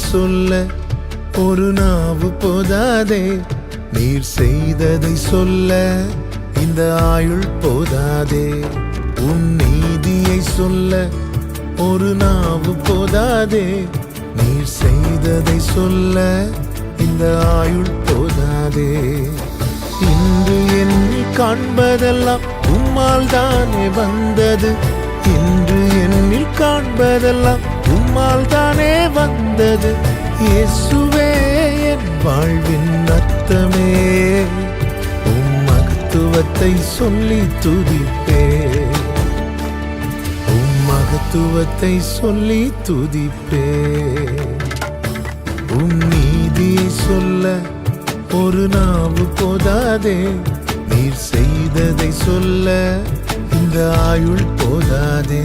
சொல்ல ஒரு நாவு போதாதே. நீர் செய்ததை சொல்ல இந்த ஆயுள் போதாதே. உன் நீதியை சொல்ல ஒரு நாவு போதாதே. நீர் செய்ததை சொல்ல இந்த ஆயுள் போதாதே. இன்று என்னில் காண்பதெல்லாம் உம்மால் தானே வந்தது. இன்று என்னில் காண்பதெல்லாம் நம்மால் தானே வந்தது. இயேசுவே என் வாழ்வின் அர்த்தமே. உம் மகத்துவத்தை சொல்லி துதிப்பே. உம் மகத்துவத்தை சொல்லி துதிப்பே. உம் நீதியை சொல்ல ஒரு நாவு போதாதே. நீர் செய்ததை சொல்ல இந்த ஆயுள் போதாதே.